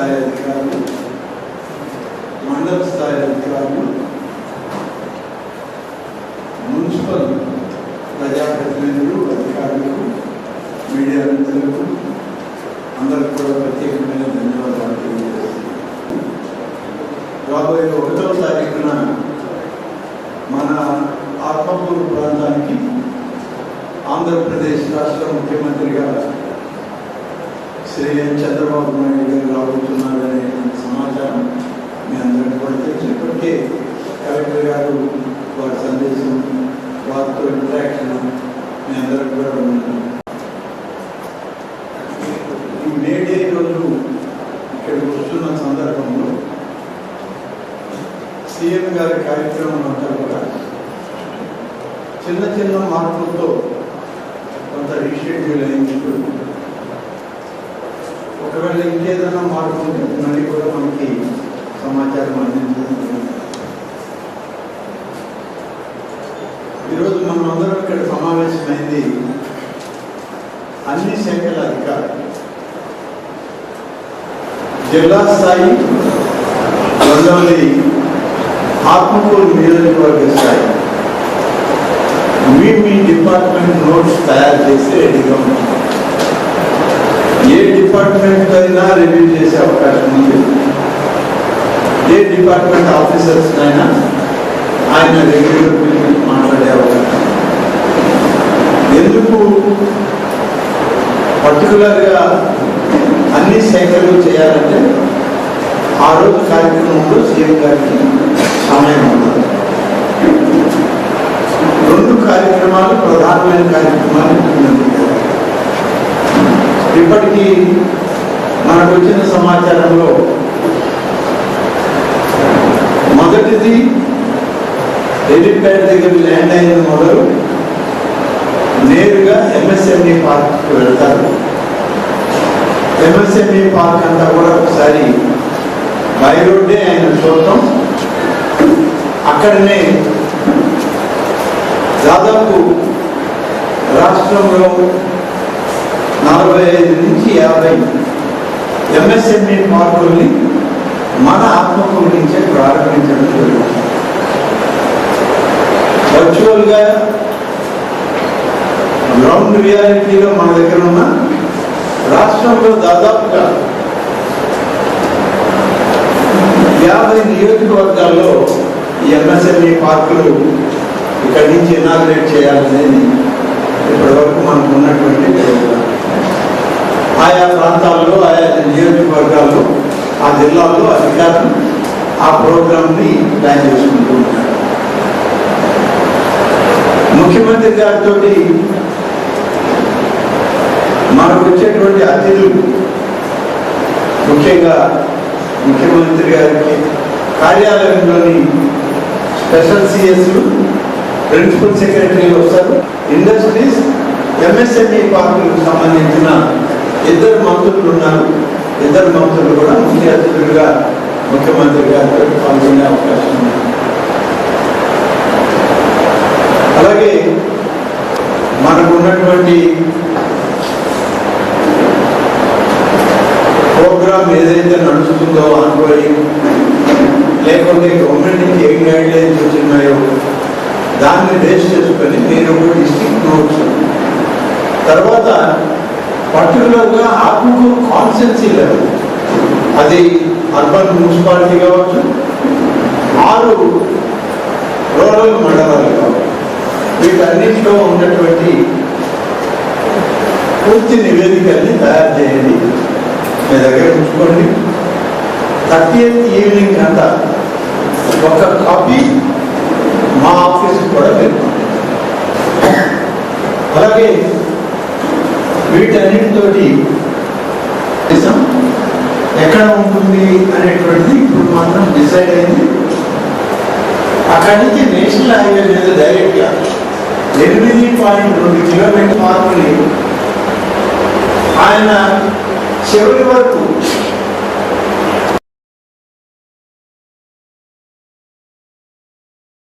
స్థాయి అధికారులు మండల స్థాయి అధికారులు మున్సిపల్ ప్రజాప్రతినిధులు అధికారులకు మీడియా మిత్రులకు అందరికి కూడా ప్రత్యేకమైన ధన్యవాదాలు తెలియజేస్తున్నాను. రాబోయే ఒకటో తారీఖున మన ఆత్మకూరు ప్రాంతానికి ఆంధ్రప్రదేశ్ రాష్ట్ర ముఖ్యమంత్రిగా శ్రీ చంద్రబాబు నాయుడు గారు రాబోతున్నారనే సమాచారం మీ అందరికీ కూడా తెలుసు ఇప్పటికే కలెక్టర్ గారు వారి సందేశం వారితో ఇంటరాక్షన్ మీ అందరికి కూడా ఉంది ఈ మే డే రోజు ఇక్కడికి వస్తున్న సందర్భంలో సీఎం గారి కార్యక్రమం అంతా కూడా చిన్న చిన్న మార్పులతో కొంత రీషెడ్యూల్ అయింది. ఇప్పుడు ఒకవేళ ఇంకేదైనా మార్పు ఉంటే మళ్ళీ కూడా మనకి సమాచారం అందించడం జరుగుతుంది. ఈరోజు మనం అందరం ఇక్కడ సమావేశమైంది అన్ని శాఖల అధికారులు. జిల్లా స్థాయి రెండవది ఆత్మకూరు నియోజకవర్గ స్థాయి. మీ మీ డిపార్ట్మెంట్ నోట్స్ తయారు చేసి రెడీగా ఉంటాం. ఏ డిపార్ట్మెంట్ అయినా రివ్యూ చేసే అవకాశం ఉంది. ఏ డిపార్ట్మెంట్ ఆఫీసర్స్ అయినా ఆయన రెగ్యులర్ పిలిపించి మాట్లాడే అవకాశం ఎందుకు? పర్టికులర్గా అన్ని శాఖలు చేయాలంటే ఆ రోజు కార్యక్రమంలో సీఎం గారికి సమయం ఉంటుంది రెండు కార్యక్రమాలు ప్రధానమైన కార్యక్రమాలు. ఇప్పటికీ మనకు వచ్చిన సమాచారంలో మొదటిది హెలిప్యాడ్ దగ్గర ల్యాండ్ అయిన మొదలు నేరుగా ఎంఎస్ఎంఈ పార్క్కి వెళ్తారు. ఎంఎస్ఎంఈ పార్క్ అంతా కూడా ఒకసారి బై రోడ్డే ఆయన చూడటం. అక్కడనే దాదాపు రాష్ట్రంలో ఐదు నుంచి యాభై ఎంఎస్ఎంఈ పార్కుల్ని మన ఆత్మకూరు నుంచే ప్రారంభించడం జరుగుతుంది వర్చువల్గా గ్రౌండ్ రియాలిటీలో మన దగ్గర ఉన్న రాష్ట్రంలో దాదాపుగా యాభై నియోజకవర్గాల్లో ఈ ఎంఎస్ఎంఈ పార్కులు ఇక్కడి నుంచి ఇనాగ్రేట్ చేయాలనేది ఇప్పటివరకు మనకు ఉన్నటువంటి ప్రోగ్రాం. ఆయా ప్రాంతాల్లో ఆయా నియోజకవర్గాల్లో ఆ జిల్లాల్లో అధికారులు ఆ ప్రోగ్రామ్ని ప్లాన్ చేసుకుంటూ ఉంటారు. ముఖ్యమంత్రి గారితో మనకు వచ్చేటువంటి అతిథులు ముఖ్యంగా ముఖ్యమంత్రి గారికి కార్యాలయంలోని స్పెషల్ సిఎస్లు ప్రిన్సిపల్ సెక్రటరీలు వస్తారు. ఇండస్ట్రీస్ ఎంఎస్ఎంఈ పార్కులకు సంబంధించిన ఇద్దరు మంత్రులు ఉన్నారు. ఇద్దరు మంత్రులు కూడా ముఖ్య అతిథులుగా ముఖ్యమంత్రి గారు పాల్గొనే అవకాశం ఉంది. అలాగే మనకు ఉన్నటువంటి ప్రోగ్రామ్ ఏదైతే నడుస్తుందో ఆన్గోయింగ్ లేకుంటే గవర్నమెంట్ నుంచి ఏం గైడ్ లైన్స్ వచ్చినాయో దాన్ని బేస్ చేసుకొని నేను ఒక డిస్ట్రిక్ట్ నోట్స్ తర్వాత పర్టికులర్గా ఆత్మకూరు కాన్సెన్సీ లెవెల్ అది అర్బన్ మున్సిపాలిటీ కావచ్చు ఆరు రూరల్ మండలాలు కావచ్చు. వీటన్నింటిలో ఉన్నటువంటి పూర్తి నివేదికల్ని తయారు చేయండి. మీ దగ్గర ఉంచుకోండి. థర్టీ ఈవినింగ్ అంతా ఒక కాపీ మా ఆఫీస్కి కూడా వెళ్తాం అలాగే వీటన్నిటితోటి దేశం ఎక్కడ ఉంటుంది అనేటువంటిది ఇప్పుడు మాత్రం డిసైడ్ అయింది. అక్కడి నుంచి నేషనల్ హైవే మీద డైరెక్ట్గా ఎనిమిది పాయింట్ రెండు కిలోమీటర్ మార్పుని ఆయన చివరి వరకు